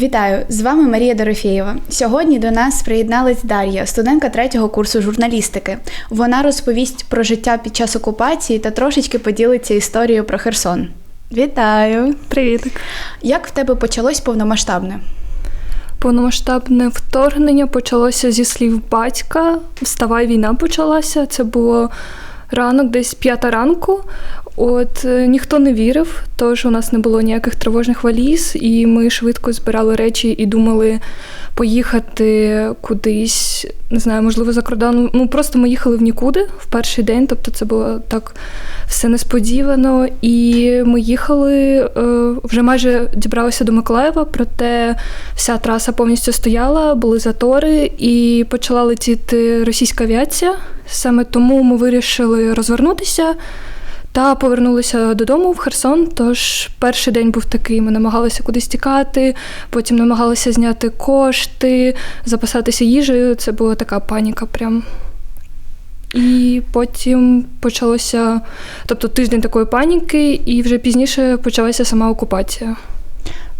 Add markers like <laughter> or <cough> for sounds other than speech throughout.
Вітаю! З вами Марія Дорофєєва. Сьогодні до нас приєдналась Дар'я, студентка третього курсу журналістики. Вона розповість про життя під час окупації та трошечки поділиться історією про Херсон. Вітаю! Привіт. Як в тебе почалось повномасштабне? Повномасштабне вторгнення почалося зі слів батька. Вставай, війна почалася. Це було ранок, десь п'ята ранку. От е, ніхто не вірив, тож у нас не було ніяких тривожних валіз, і ми швидко збирали речі і думали поїхати кудись, не знаю, можливо, за кордон. Ну просто ми їхали в нікуди в перший день, тобто це було так все несподівано. І ми їхали е, вже майже дібралися до Миколаєва, проте вся траса повністю стояла, були затори, і почала летіти російська авіація. Саме тому ми вирішили розвернутися. Та повернулися додому в Херсон. Тож перший день був такий: ми намагалися кудись тікати, потім намагалися зняти кошти, запасатися їжею. Це була така паніка. прям. І потім почалося, тобто тиждень такої паніки, і вже пізніше почалася сама окупація.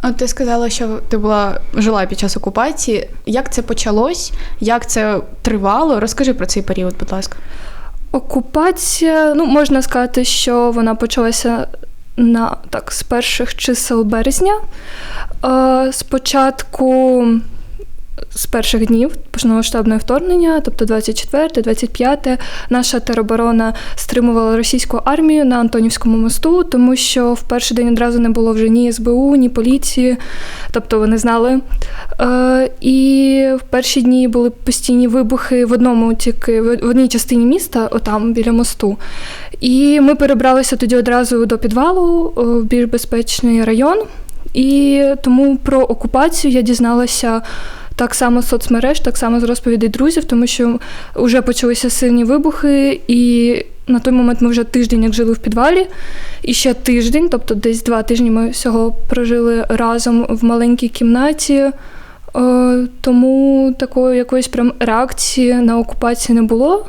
От ти сказала, що ти була жила під час окупації. Як це почалось? Як це тривало? Розкажи про цей період, будь ласка. Окупація, ну можна сказати, що вона почалася на так з перших чисел березня. Е, Спочатку з перших днів повномасштабного вторгнення, тобто 24-25, наша тероборона стримувала російську армію на Антонівському мосту, тому що в перший день одразу не було вже ні СБУ, ні поліції, тобто вони знали. Е, І в перші дні були постійні вибухи в одному тільки в одній частині міста, отам біля мосту. І ми перебралися тоді одразу до підвалу в більш безпечний район. І тому про окупацію я дізналася так само з соцмереж, так само з розповідей друзів, тому що вже почалися сильні вибухи, і на той момент ми вже тиждень як жили в підвалі. І ще тиждень, тобто десь два тижні ми всього прожили разом в маленькій кімнаті. Е, тому такої якоїсь прям реакції на окупацію не було.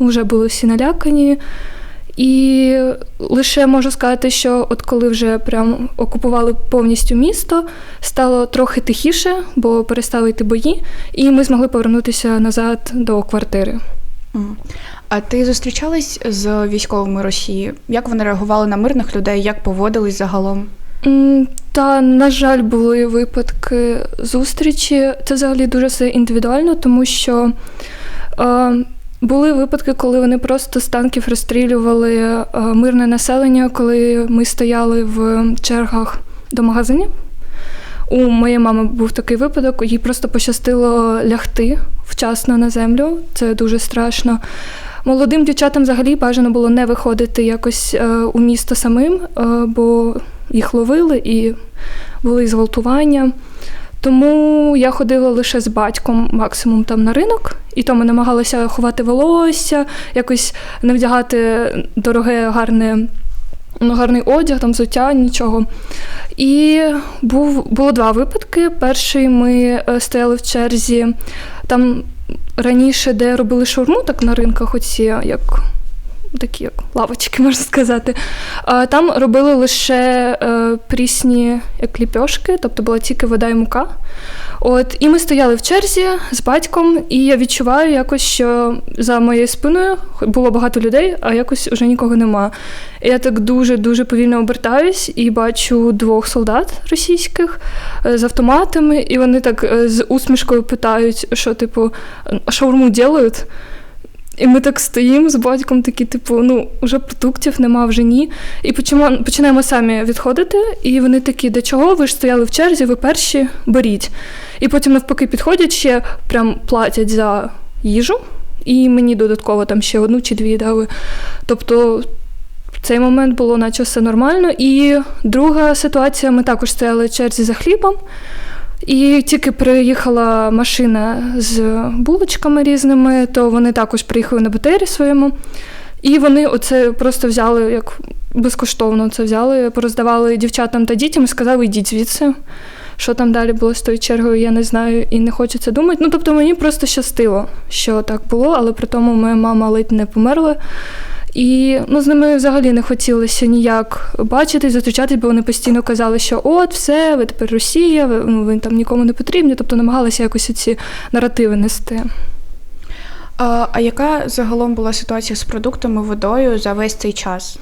Вже були всі налякані. І лише можу сказати, що от коли вже прям окупували повністю місто, стало трохи тихіше, бо перестали йти бої, і ми змогли повернутися назад до квартири. А ти зустрічалась з військовими Росії? Як вони реагували на мирних людей? Як поводились загалом? Та, на жаль, були випадки зустрічі. Це взагалі дуже все індивідуально, тому що. Е, були випадки, коли вони просто з танків розстрілювали е, мирне населення, коли ми стояли в чергах до магазинів. У моєї мами був такий випадок, їй просто пощастило лягти вчасно на землю. Це дуже страшно. Молодим дівчатам взагалі бажано було не виходити якось е, у місто самим, е, бо їх ловили і були зґвалтування. Тому я ходила лише з батьком максимум там на ринок, і то ми намагалися ховати волосся, якось не вдягати дороге, гарне. Ну, гарний одяг, там взуття, нічого. І був, було два випадки. Перший ми е, стояли в черзі там раніше, де робили шаурму, так на ринках, оці як такі як лавочки, <laughs> можна сказати. Там робили лише е, прісні як ліпьошки, тобто була тільки вода і мука. От, І ми стояли в черзі з батьком, і я відчуваю, якось, що за моєю спиною було багато людей, а якось вже нікого нема. І я так дуже-дуже повільно обертаюсь і бачу двох солдат російських е, з автоматами, і вони так е, з усмішкою питають, що, типу, шаурму ділають. І ми так стоїмо з батьком, такі, типу, ну, вже продуктів нема, вже ні. І починаємо, самі відходити, і вони такі, де чого? Ви ж стояли в черзі, ви перші беріть. І потім, навпаки, підходять ще, прям платять за їжу, і мені додатково там ще одну чи дві дали. Тобто. В цей момент було наче все нормально. І друга ситуація: ми також стояли в черзі за хлібом. І тільки приїхала машина з булочками різними, то вони також приїхали на БТРі своєму. І вони оце просто взяли як безкоштовно це взяли, пороздавали дівчатам та дітям і сказали, йдіть звідси. Що там далі було з тою чергою, я не знаю і не це думати. Ну, тобто мені просто щастило, що так було, але при тому моя мама ледь не померла. І ну, з ними взагалі не хотілося ніяк бачити, зустрічатись, бо вони постійно казали, що от, все, ви тепер Росія, ви, ну, ви там нікому не потрібні, тобто намагалися якось ці наративи нести. А, а яка загалом була ситуація з продуктами водою за весь цей час?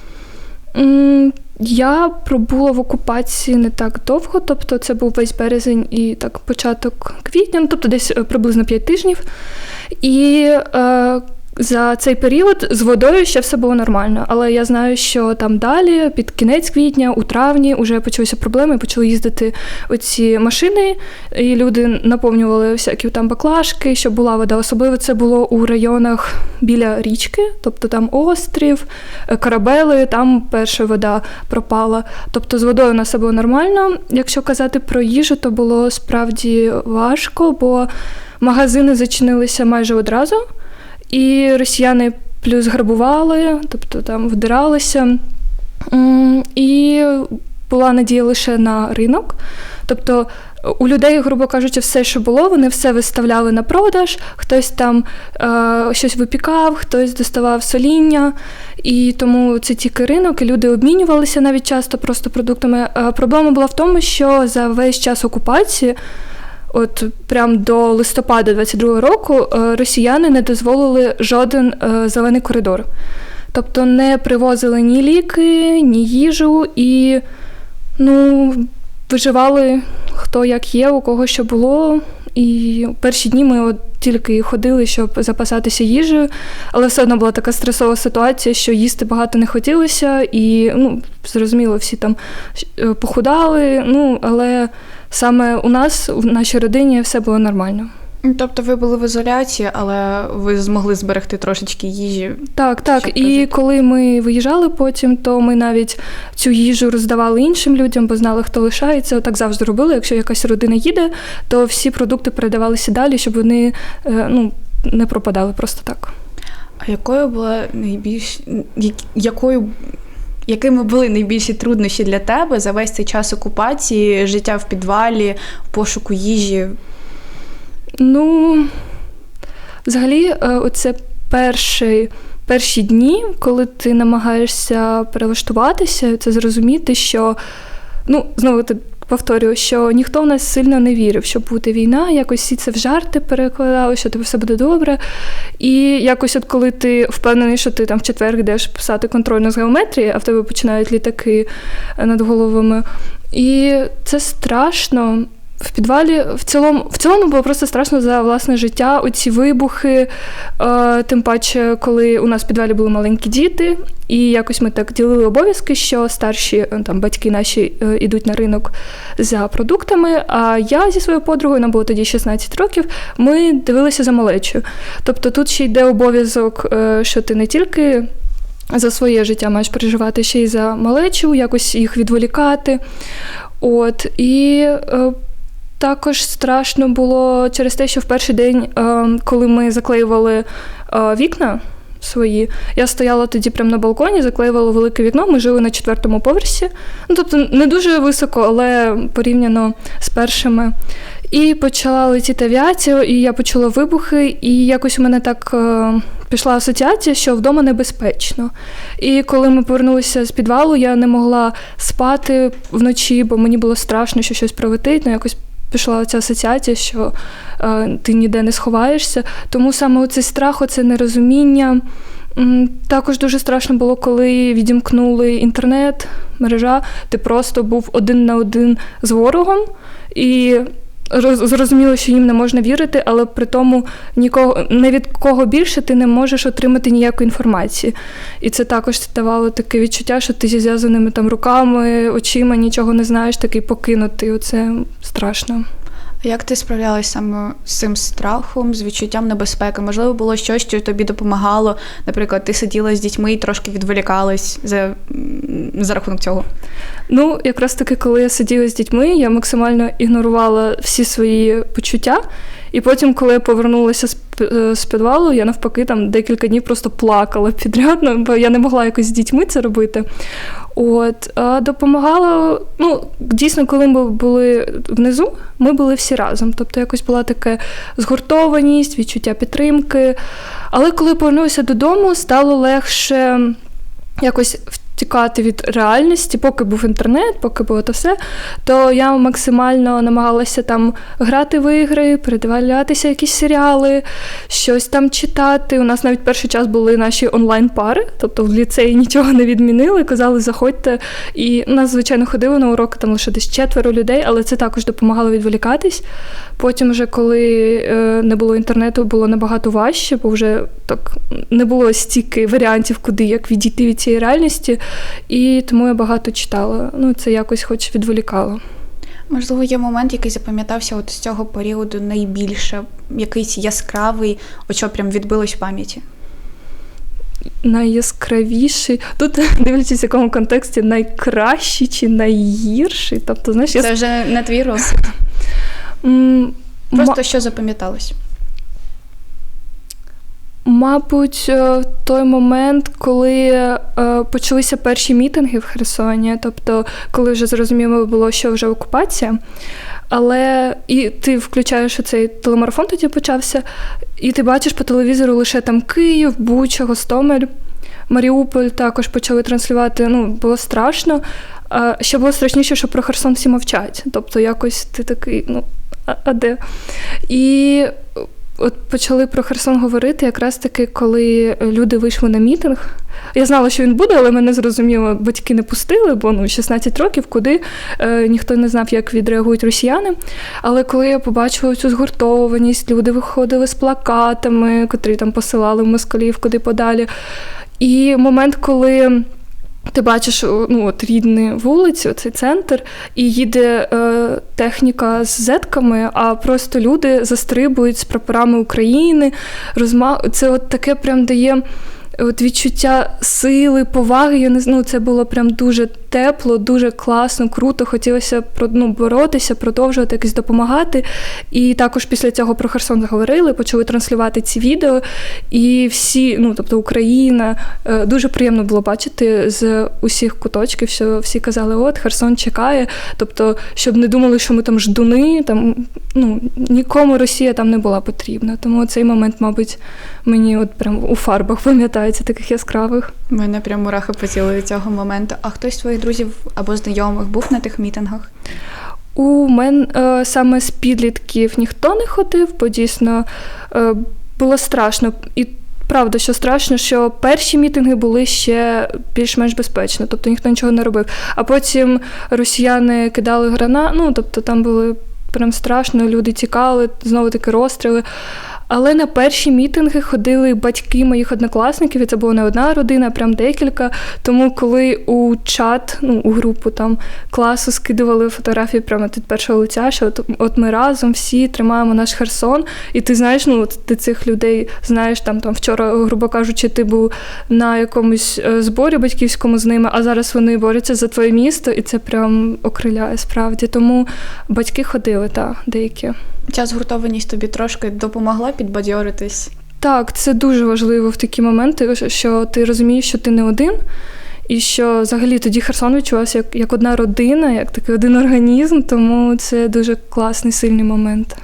Я пробула в окупації не так довго, тобто це був весь березень і так початок квітня, ну тобто десь е, приблизно 5 тижнів. І е, за цей період з водою ще все було нормально. Але я знаю, що там далі, під кінець квітня, у травні, вже почалися проблеми, почали їздити оці машини, і люди наповнювали всякі там баклажки, щоб була вода. Особливо це було у районах біля річки, тобто там острів, корабели, там перша вода пропала. Тобто з водою у нас все було нормально. Якщо казати про їжу, то було справді важко, бо магазини зачинилися майже одразу. І росіяни плюс грабували, тобто там вдиралися. І була надія лише на ринок. Тобто у людей, грубо кажучи, все, що було, вони все виставляли на продаж, хтось там е, щось випікав, хтось доставав соління. І тому це тільки ринок, і люди обмінювалися навіть часто просто продуктами. Е, проблема була в тому, що за весь час окупації. От прям до листопада 22-го року е, росіяни не дозволили жоден е, зелений коридор. Тобто не привозили ні ліки, ні їжу і ну, виживали хто як є, у кого що було. І перші дні ми от тільки ходили, щоб запасатися їжею, але все одно була така стресова ситуація, що їсти багато не хотілося, і ну, зрозуміло, всі там е, похудали. Ну, але саме у нас, в нашій родині, все було нормально. Ну, Тобто ви були в ізоляції, але ви змогли зберегти трошечки їжі. Так, так. І прожити. коли ми виїжджали потім, то ми навіть цю їжу роздавали іншим людям, бо знали, хто лишається. Так завжди робили. Якщо якась родина їде, то всі продукти передавалися далі, щоб вони е, ну, не пропадали просто так. А якою була найбільш якою якими були найбільші труднощі для тебе за весь цей час окупації, життя в підвалі, пошуку їжі? Ну, взагалі, е, оце перший, перші дні, коли ти намагаєшся перелаштуватися, це зрозуміти, що ну, знову ти повторюю, що ніхто в нас сильно не вірив, що буде війна, якось всі це в жарти перекладали, що тебе все буде добре. І якось, от коли ти впевнений, що ти там в четвер йдеш писати контрольну з геометрії, а в тебе починають літаки над головами. І це страшно. В підвалі в цілому в цілому було просто страшно за власне життя. Оці вибухи, е, тим паче, коли у нас в підвалі були маленькі діти, і якось ми так ділили обов'язки, що старші е, там батьки наші е, ідуть на ринок за продуктами. А я зі своєю подругою, нам було тоді 16 років, ми дивилися за малечою. Тобто тут ще йде обов'язок, е, що ти не тільки. За своє життя маєш переживати ще й за малечу, якось їх відволікати. От і е, також страшно було через те, що в перший день, е, коли ми заклеювали е, вікна свої, я стояла тоді прямо на балконі, заклеювала велике вікно. Ми жили на четвертому поверсі. Ну, тобто не дуже високо, але порівняно з першими. І почала летіти авіація, і я почула вибухи, і якось у мене так е, пішла асоціація, що вдома небезпечно. І коли ми повернулися з підвалу, я не могла спати вночі, бо мені було страшно, що щось прилетить. Ну, якось пішла ця асоціація, що е, ти ніде не сховаєшся. Тому саме цей страх, оце нерозуміння. Також дуже страшно було, коли відімкнули інтернет, мережа. Ти просто був один на один з ворогом. І зрозуміло, що їм не можна вірити, але при тому нікого не від кого більше ти не можеш отримати ніякої інформації. І це також давало таке відчуття, що ти зі зв'язаними там руками, очима нічого не знаєш, такий покинутий. Оце страшно. Як ти справлялася саме з цим страхом, з відчуттям небезпеки? Можливо, було щось, що тобі допомагало. Наприклад, ти сиділа з дітьми і трошки відволікалась за, за рахунок цього. Ну, якраз таки, коли я сиділа з дітьми, я максимально ігнорувала всі свої почуття. І потім, коли я повернулася з, з підвалу, я навпаки там декілька днів просто плакала <laughs> підрядно, бо я не могла якось з дітьми це робити. От, а допомагало, ну, дійсно, коли ми були внизу, ми були всі разом. Тобто якось була така згуртованість, відчуття підтримки. Але коли повернулася додому, стало легше якось втікати від реальності, поки був інтернет, поки було то все, то я максимально намагалася там грати в ігри, передивлятися якісь серіали, щось там читати. У нас навіть перший час були наші онлайн-пари, тобто в ліцеї нічого не відмінили, казали, заходьте. І нас, звичайно, ходили на уроки, там лише десь четверо людей, але це також допомагало відволікатись. Потім, вже коли е, не було інтернету, було набагато важче, бо вже так не було стільки варіантів, куди як відійти від цієї реальності. І тому я багато читала. Ну, це якось хоч відволікало. Можливо, є момент, який запам'ятався от з цього періоду найбільше, якийсь яскравий, от що прям відбилось в пам'яті. Найяскравіший. Тут <laughs> дивлячись, в якому контексті найкращий чи найгірший. Тобто, знаєш, я Це вже не твій розсуд. Просто що запам'яталось. Мабуть, е, той момент, коли е, почалися перші мітинги в Херсоні, тобто, коли вже зрозуміло було, що вже окупація. Але і ти включаєш цей телемарафон, тоді почався, і ти бачиш по телевізору лише там Київ, Буча, Гостомель, Маріуполь також почали транслювати. Ну, було страшно. Ще було страшніше, що про Херсон всі мовчать. Тобто, якось ти такий, ну, а де? І от почали про Херсон говорити якраз таки, коли люди вийшли на мітинг. Я знала, що він буде, але мене зрозуміло, батьки не пустили, бо ну 16 років, куди е, ніхто не знав, як відреагують росіяни. Але коли я побачила цю згуртованість, люди виходили з плакатами, котрі там посилали в москалів куди подалі. І момент, коли. Ти бачиш ну, от рідну вулицю, цей центр, і їде е, техніка з зетками, а просто люди застрибують з прапорами України. Розма... Це от таке прям дає от відчуття сили, поваги. Я не знаю, ну, це було прям дуже тепло, дуже класно, круто. Хотілося ну, боротися, продовжувати якось допомагати. І також після цього про Херсон заговорили, почали транслювати ці відео. І всі, ну тобто Україна, е, дуже приємно було бачити з усіх куточків, що всі казали, от Херсон чекає. Тобто, щоб не думали, що ми там ждуни, там ну нікому Росія там не була потрібна. Тому цей момент, мабуть, мені от прям у фарбах <laughs> пам'ятається таких яскравих. Мене прям мурахи потіли цього моменту. А хтось твоїх друзів або знайомих був на тих мітингах? У мене саме з підлітків ніхто не ходив, бо дійсно е, було страшно. І правда, що страшно, що перші мітинги були ще більш-менш безпечно, тобто ніхто нічого не робив. А потім росіяни кидали грана, ну тобто там були прям страшно, люди тікали, знову таки розстріли. Але на перші мітинги ходили батьки моїх однокласників, і це була не одна родина, а прям декілька. Тому, коли у чат, ну у групу там класу скидували фотографії прямо від першого лиця, що от, от ми разом всі тримаємо наш Херсон, і ти знаєш, ну от ти цих людей знаєш там там вчора, грубо кажучи, ти був на якомусь е, зборі батьківському з ними, а зараз вони борються за твоє місто, і це прям окриляє справді. Тому батьки ходили, так, деякі. Ця згуртованість тобі трошки допомогла підбадьоритись? Так, це дуже важливо в такі моменти, що ти розумієш, що ти не один, і що взагалі тоді Херсон відчувався як, як одна родина, як такий один організм, тому це дуже класний, сильний момент.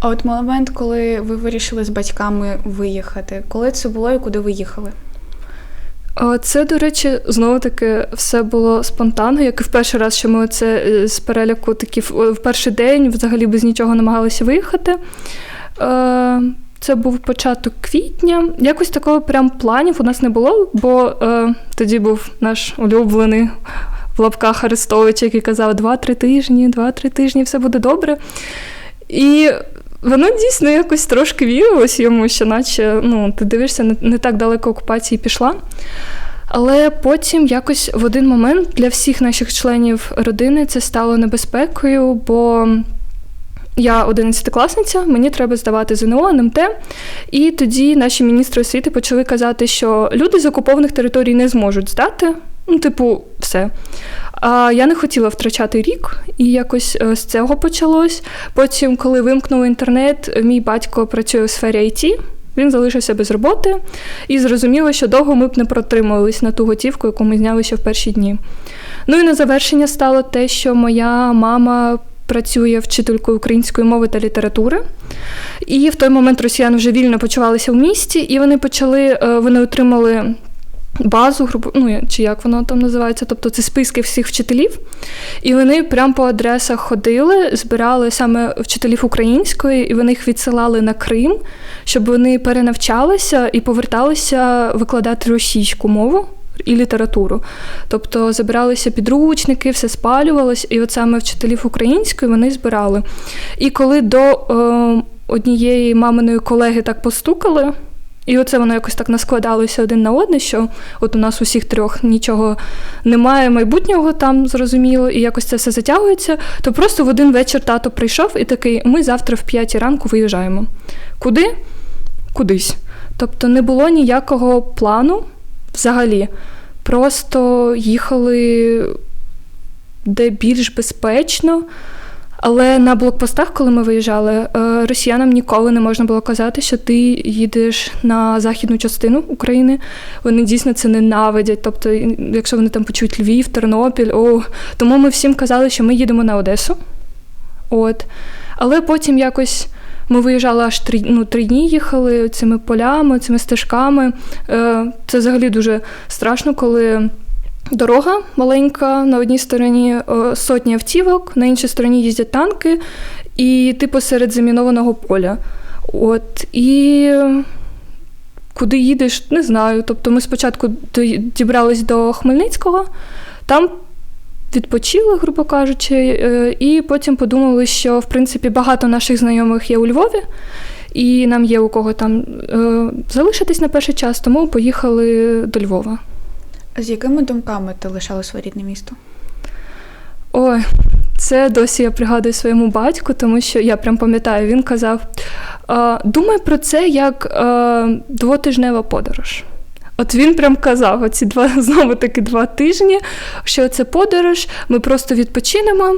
А от момент, коли ви вирішили з батьками виїхати, коли це було і куди ви їхали? Це, до речі, знову таки все було спонтанно, як і в перший раз, що ми це е, з переляку такі в перший день взагалі без нічого намагалися виїхати. Е, це був початок квітня. Якось такого прям планів у нас не було, бо е, тоді був наш улюблений в лапках Арестович, який казав: два-три тижні, два-три тижні, все буде добре. І воно дійсно якось трошки вірилось йому, що наче ну, ти дивишся, не, не так далеко окупації пішла. Але потім якось в один момент для всіх наших членів родини це стало небезпекою, бо я 11-класниця, мені треба здавати ЗНО, НМТ. І тоді наші міністри освіти почали казати, що люди з окупованих територій не зможуть здати. Ну, типу, все. А я не хотіла втрачати рік, і якось е, з цього почалось. Потім, коли вимкнули інтернет, мій батько працює у сфері IT, він залишився без роботи, і зрозуміло, що довго ми б не протримувались на ту готівку, яку ми зняли ще в перші дні. Ну і на завершення стало те, що моя мама. Працює вчителькою української мови та літератури, і в той момент росіяни вже вільно почувалися в місті, і вони почали, е, вони отримали базу, грубо, ну чи як воно там називається, тобто це списки всіх вчителів. І вони прямо по адресах ходили, збирали саме вчителів української, і вони їх відсилали на Крим, щоб вони перенавчалися і поверталися викладати російську мову. І літературу. Тобто забиралися підручники, все спалювалось, і от саме вчителів української вони збирали. І коли до е, однієї маминої колеги так постукали, і оце воно якось так наскладалося один на одне, що от у нас усіх трьох нічого немає, майбутнього там зрозуміло, і якось це все затягується. То просто в один вечір тато прийшов і такий: ми завтра в п'ятій ранку виїжджаємо. Куди? Кудись. Тобто не було ніякого плану взагалі. Просто їхали де більш безпечно. Але на блокпостах, коли ми виїжджали, е, росіянам ніколи не можна було казати, що ти їдеш на західну частину України. Вони дійсно це ненавидять. Тобто, якщо вони там почують Львів, Тернопіль, о, тому ми всім казали, що ми їдемо на Одесу. От. Але потім якось ми виїжджали аж три ну, три дні їхали цими полями, цими стежками. Е, це взагалі дуже страшно, коли. Дорога маленька, на одній стороні сотні автівок, на іншій стороні їздять танки, і ти посеред замінованого поля. От, І куди їдеш, не знаю. Тобто ми спочатку дібрались до Хмельницького, там відпочили, грубо кажучи, е, і потім подумали, що в принципі багато наших знайомих є у Львові, і нам є у кого там е, залишитись на перший час, тому поїхали до Львова. З якими думками ти лишала своє рідне місто? Ой, це досі я пригадую своєму батьку, тому що я прям пам'ятаю, він казав: думай про це як двотижнева подорож. От він прям казав, оці два <laughs> знову таки два тижні, що це подорож, ми просто відпочинемо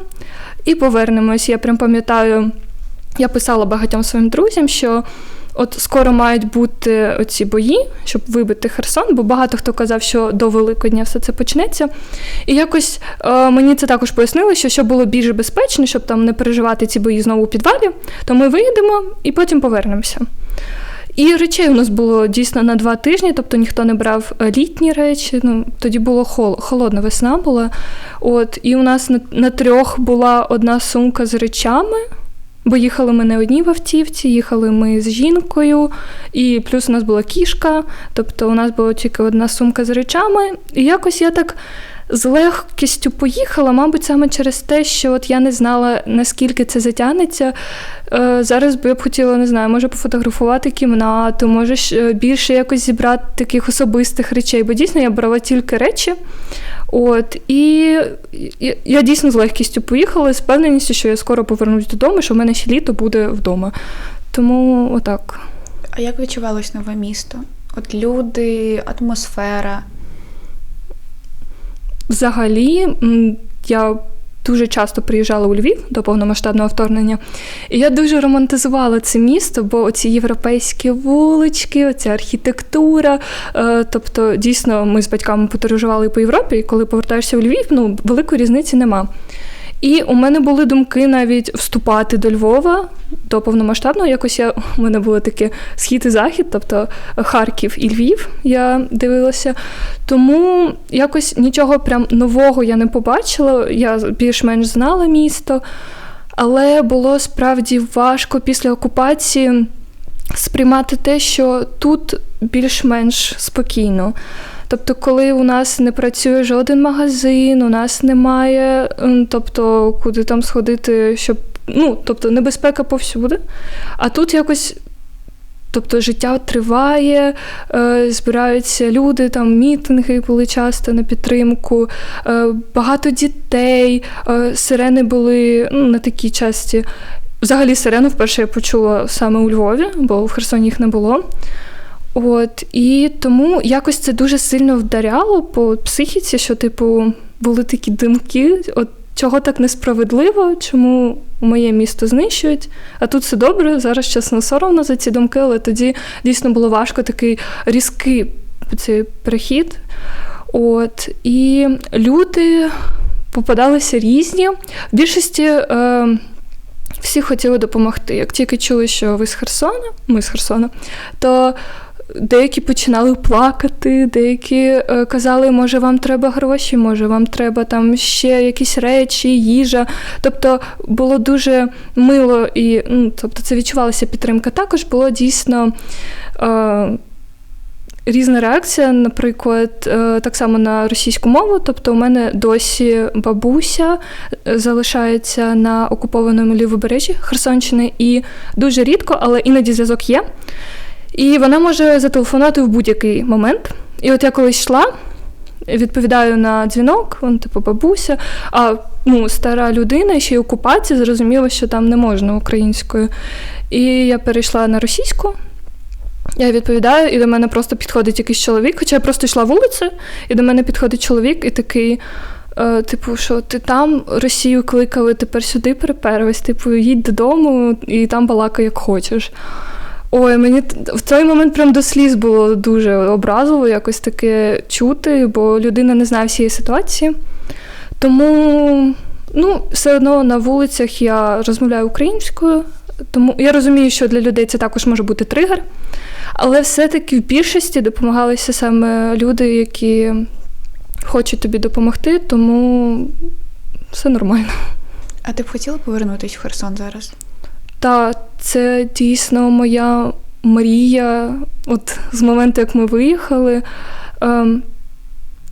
і повернемось. Я прям пам'ятаю, я писала багатьом своїм друзям, що От скоро мають бути оці бої, щоб вибити Херсон, бо багато хто казав, що до Великодня все це почнеться. І якось е, мені це також пояснили, що щоб було більш безпечно, щоб там не переживати ці бої знову у підвалі, то ми виїдемо і потім повернемося. І речей у нас було дійсно на два тижні, тобто ніхто не брав е, літні речі. Ну тоді було хол, холодна весна була. От, І у нас на, на трьох була одна сумка з речами. Бо їхали ми не одні в автівці, їхали ми з жінкою, і плюс у нас була кішка, тобто у нас була тільки одна сумка з речами. І якось я так з легкістю поїхала, мабуть, саме через те, що от я не знала, наскільки це затягнеться. Е, зараз би я б хотіла, не знаю, може пофотографувати кімнату, може е, більше якось зібрати таких особистих речей, бо дійсно я брала тільки речі. От, І я, дійсно з легкістю поїхала, з певненістю, що я скоро повернусь додому, що в мене ще літо буде вдома. Тому отак. А як відчувалось нове місто? От люди, атмосфера? Взагалі, я дуже часто приїжджала у Львів до повномасштабного вторгнення, і я дуже романтизувала це місто, бо оці європейські вулички, оця архітектура. Е, тобто, дійсно, ми з батьками подорожували по Європі, і коли повертаєшся у Львів, ну великої різниці нема. І у мене були думки навіть вступати до Львова до повномасштабного. Якось я у мене були такі схід і захід, тобто Харків і Львів. Я дивилася. Тому якось нічого прям нового я не побачила. Я більш-менш знала місто, але було справді важко після окупації сприймати те, що тут більш-менш спокійно. Тобто, коли у нас не працює жоден магазин, у нас немає, тобто, куди там сходити, щоб. Ну, тобто, небезпека повсюди. А тут якось. Тобто життя триває, е, збираються люди, там мітинги були часто на підтримку, е, багато дітей, е, сирени були ну, не такі часті. Взагалі, сирену вперше я почула саме у Львові, бо в Херсоні їх не було. От і тому якось це дуже сильно вдаряло по психіці, що, типу, були такі думки, от чого так несправедливо, чому моє місто знищують, а тут все добре. Зараз чесно соромно за ці думки, але тоді дійсно було важко такий різкий цей перехід. От, І люди попадалися різні. В більшості. Е, всі хотіли допомогти. Як тільки чули, що ви з Херсона, ми з Херсона, то деякі починали плакати, деякі е, казали, може, вам треба гроші, може, вам треба там ще якісь речі, їжа. Тобто було дуже мило і ну, тобто це відчувалася підтримка. Також було дійсно. Е, Різна реакція, наприклад, е, так само на російську мову. Тобто, у мене досі бабуся е, залишається на окупованому лівобережжі Херсонщини, і дуже рідко, але іноді зв'язок є. І вона може зателефонувати в будь-який момент. І от я колись йшла, відповідаю на дзвінок, он, типу, бабуся, а ну, стара людина, ще й окупація, зрозуміло, що там не можна українською. І я перейшла на російську. Я відповідаю, і до мене просто підходить якийсь чоловік, хоча я просто йшла вулицею, і до мене підходить чоловік і такий. е, Типу, що ти там Росію кликали, тепер сюди приперлась, типу, їдь додому і там балакай, як хочеш. Ой, мені в той момент прям до сліз було дуже образливо якось таке чути, бо людина не знає всієї ситуації. Тому ну, все одно на вулицях я розмовляю українською, тому я розумію, що для людей це також може бути тригер. Але все-таки в більшості допомагалися саме люди, які хочуть тобі допомогти, тому все нормально. А ти б хотіла повернутися в Херсон зараз? Та це дійсно моя мрія. От з моменту, як ми виїхали, ем,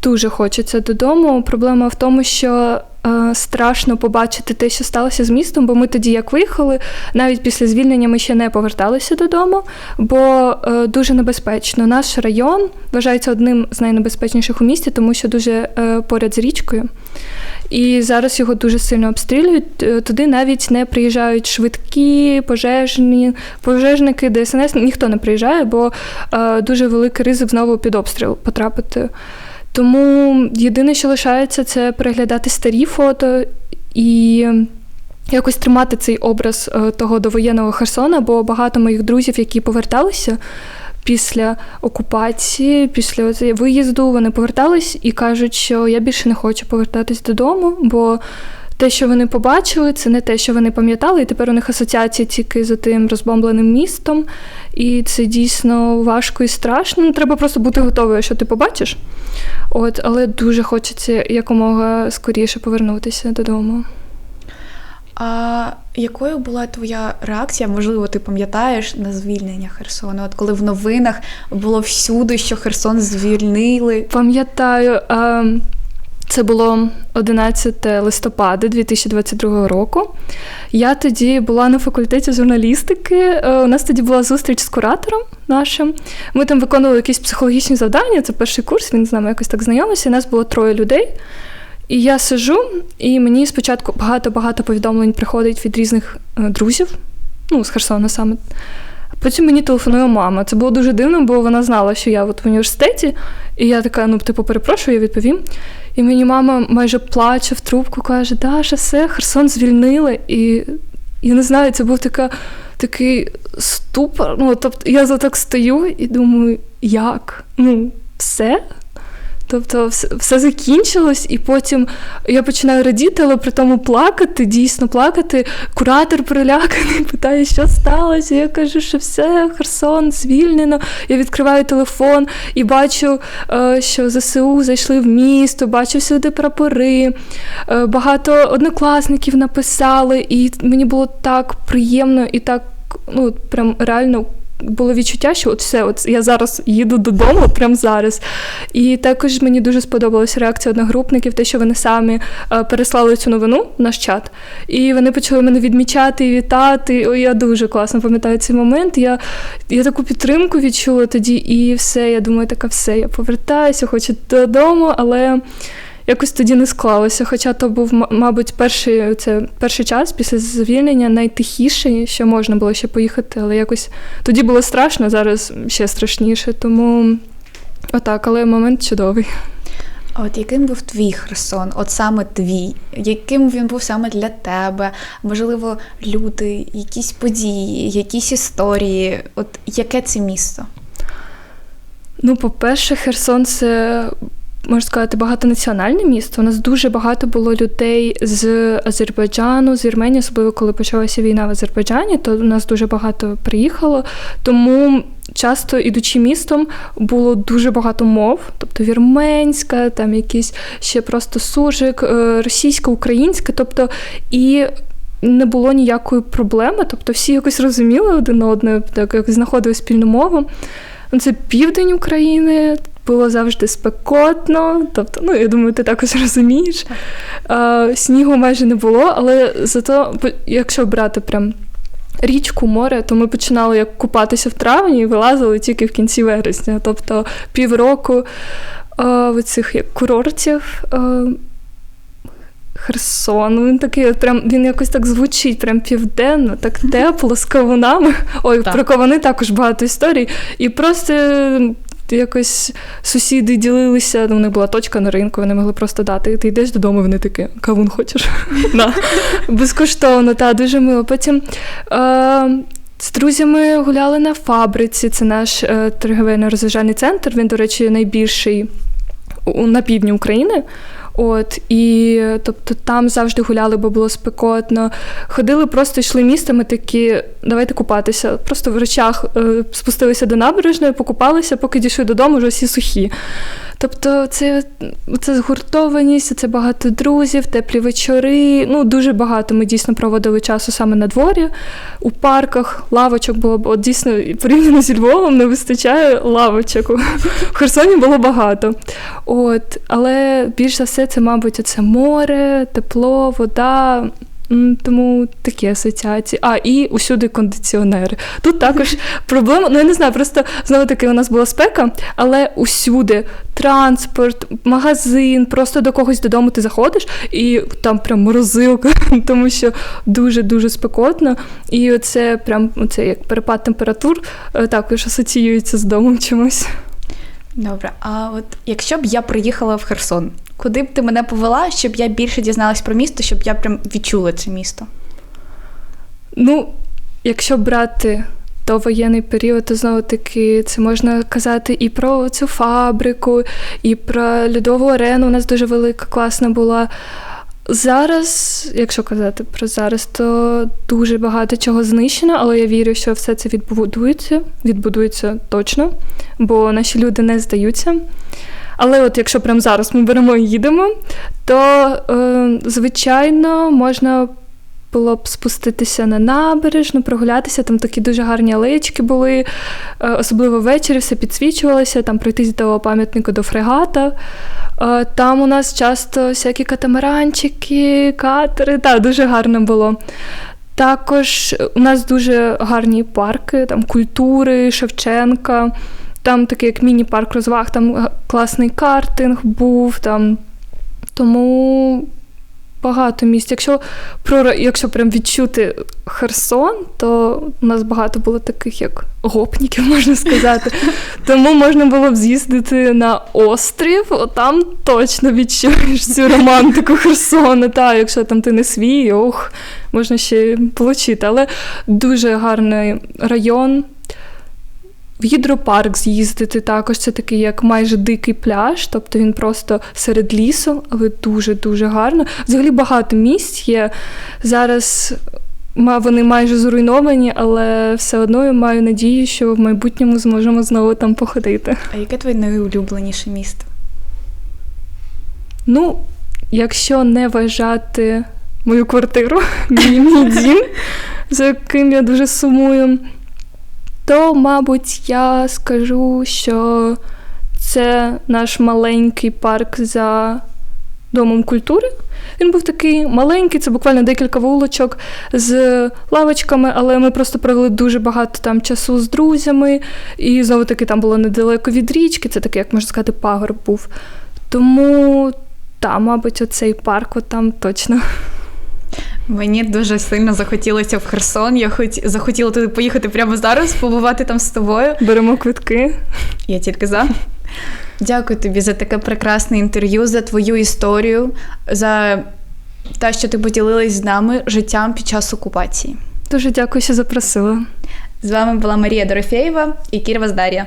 дуже хочеться додому. Проблема в тому, що е, страшно побачити те, що сталося з містом, бо ми тоді, як виїхали, навіть після звільнення ми ще не поверталися додому, бо е, дуже небезпечно. Наш район вважається одним з найнебезпечніших у місті, тому що дуже е, поряд з річкою. І зараз його дуже сильно обстрілюють. Е, Туди навіть не приїжджають швидкі, пожежні, пожежники, ДСНС. Ніхто не приїжджає, бо е, дуже великий ризик знову під обстріл потрапити. Тому єдине, що лишається, це переглядати старі фото і якось тримати цей образ е, того довоєнного Херсона, бо багато моїх друзів, які поверталися. Після окупації, після виїзду, вони повертались і кажуть, що я більше не хочу повертатись додому, бо те, що вони побачили, це не те, що вони пам'ятали, і тепер у них асоціації тільки з тим розбомбленим містом. І це дійсно важко і страшно. Ну, треба просто бути готовою, що ти побачиш. От, але дуже хочеться якомога скоріше повернутися додому. А якою була твоя реакція? Можливо, ти пам'ятаєш на звільнення Херсону? От коли в новинах було всюди, що Херсон звільнили. Пам'ятаю, це було 11 листопада 2022 року. Я тоді була на факультеті журналістики. Е, У нас тоді була зустріч з куратором нашим. Ми там виконували якісь психологічні завдання. Це перший курс, він з нами якось так знайомився. і Нас було троє людей. І я сижу, і мені спочатку багато-багато повідомлень приходить від різних е, друзів, ну, з Херсона саме. Потім мені телефонує мама. Це було дуже дивно, бо вона знала, що я от в університеті, і я така, ну, типу, перепрошую, я відповім. І мені мама майже плаче в трубку, каже: Даша, все, Херсон звільнили. І я не знаю, це був така, такий ступор. Ну, тобто я так стою і думаю, як? Ну, все? Тобто все, закінчилось, і потім я починаю радіти, але при тому плакати, дійсно плакати. Куратор переляканий, <laughs> питає, що сталося. Я кажу, що все, Херсон звільнено. Я відкриваю телефон і бачу, е, що ЗСУ зайшли в місто, бачу всюди прапори. Е, Багато однокласників написали, і мені було так приємно і так, ну, прям реально було відчуття, що от все, от я зараз їду додому, от прямо зараз. І також мені дуже сподобалася реакція одногрупників, те, що вони самі е, переслали цю новину в наш чат. І вони почали мене відмічати і вітати. Ой, я дуже класно пам'ятаю цей момент. Я, я таку підтримку відчула тоді, і все. Я думаю, така все, я повертаюся, хочу додому, але. Якось тоді не склалося, хоча то був, мабуть, перший, це перший час після звільнення найтихіший, що можна було ще поїхати, але якось тоді було страшно, зараз ще страшніше. Тому отак, але момент чудовий. А от яким був твій Херсон? От саме твій? Яким він був саме для тебе? Можливо, люди, якісь події, якісь історії? От яке це місто? Ну, по-перше, Херсон це можна сказати, багатонаціональне місто. У нас дуже багато було людей з Азербайджану, з Вірменії, особливо коли почалася війна в Азербайджані, то у нас дуже багато приїхало. Тому часто ідучи містом, було дуже багато мов, тобто вірменська, там якісь ще просто суржик, е, російська, українська, тобто і. Не було ніякої проблеми, тобто всі якось розуміли один одного, так як знаходили спільну мову. Це південь України, було завжди спекотно. Тобто, ну я думаю, ти також <laughs> розумієш. А, Снігу майже не було, але зато, якщо брати прям. Річку, море, то ми починали як купатися в травні і вилазили тільки в кінці вересня. Тобто півроку е, цих як курортів. Е, Херсон, він такий, прям він якось так звучить, прям південно, так тепло, з кавунами. Ой, так. про кавуни також багато історій. І просто якось сусіди ділилися, ну, у них була точка на ринку, вони могли просто дати. Ти йдеш додому, вони такі, кавун хочеш? <laughs> Безкоштовно, так, дуже мило. Потім. З друзями гуляли на фабриці. Це наш е, торговельно розважальний центр. Він, до речі, найбільший на півдні України. От і тобто там завжди гуляли, бо було спекотно. Ходили, просто йшли містами, такі давайте купатися. Просто в речах е, спустилися до набережної, покупалися, поки дійшли додому, вже всі сухі. Тобто, це це згуртованість, це багато друзів, теплі вечори. Ну, дуже багато ми дійсно проводили часу саме на дворі, у парках, лавочок було от дійсно порівняно зі Львовом не вистачає лавочок. У Херсоні було багато. От, Але більш за все, це, мабуть, це море, тепло, вода. Тому такі асоціації. А, і усюди кондиціонери. Тут також <laughs> проблема, ну я не знаю, просто знову таки у нас була спека, але усюди транспорт, магазин, просто до когось додому ти заходиш, і там прям морозилка, <laughs> тому що дуже-дуже спекотно. І оце прям оце як перепад температур е, також асоціюється з домом чимось. Добре, а от якщо б я приїхала в Херсон, куди б ти мене повела, щоб я більше дізналась про місто, щоб я прям відчула це місто? Ну, якщо брати довоєнний період, то знову таки це можна казати і про цю фабрику, і про льодову арену. У нас дуже велика, класна була. Зараз, якщо казати про зараз, то дуже багато чого знищено, але я вірю, що все це відбудується, відбудується точно, бо наші люди не здаються. Але от якщо прямо зараз ми беремо і їдемо, то, е, звичайно, можна було б спуститися на набережну, прогулятися. Там такі дуже гарні алеєчки були, е, особливо ввечері все підсвічувалося, там пройтись до пам'ятника до фрегата. Е, там у нас часто всякі катамаранчики, катери. Так, дуже гарно було. Також у нас дуже гарні парки, там культури, Шевченка. Там такий як міні-парк розваг, там класний картинг був. там. Тому багато місць. Якщо про якщо прям відчути Херсон, то у нас багато було таких, як гопніків, <laughs> можна сказати. Тому можна було б з'їздити на острів, там точно відчуєш цю романтику Херсона. Та, якщо там ти не свій, ох, можна ще отримати. Але дуже гарний район. В гідропарк з'їздити також це такий як майже дикий пляж, тобто він просто серед лісу, але дуже-дуже гарно. Взагалі багато місць є. Зараз вони майже зруйновані, але все одно я маю надію, що в майбутньому зможемо знову там походити. А яке твоє найулюбленіше місто? Ну, якщо не вважати мою квартиру, мій, дім, <laughs> за яким я дуже сумую то, мабуть, я скажу, що це наш маленький парк за домом культури. Він був такий маленький, це буквально декілька вулочок з лавочками, але ми просто провели дуже багато там часу з друзями, і знову таки там було недалеко від річки, це такий, як можна сказати, пагорб був. Тому, та, мабуть, оцей парк от там точно. Мені дуже сильно захотілося в Херсон. Я хоч захотіла туди поїхати прямо зараз, побувати там з тобою. Беремо квитки. Я тільки за. Дякую тобі за таке прекрасне інтерв'ю, за твою історію, за те, що ти поділилась з нами життям під час окупації. Дуже дякую, що запросила. З вами була Марія Дорофєєва і Кірва Здар'я.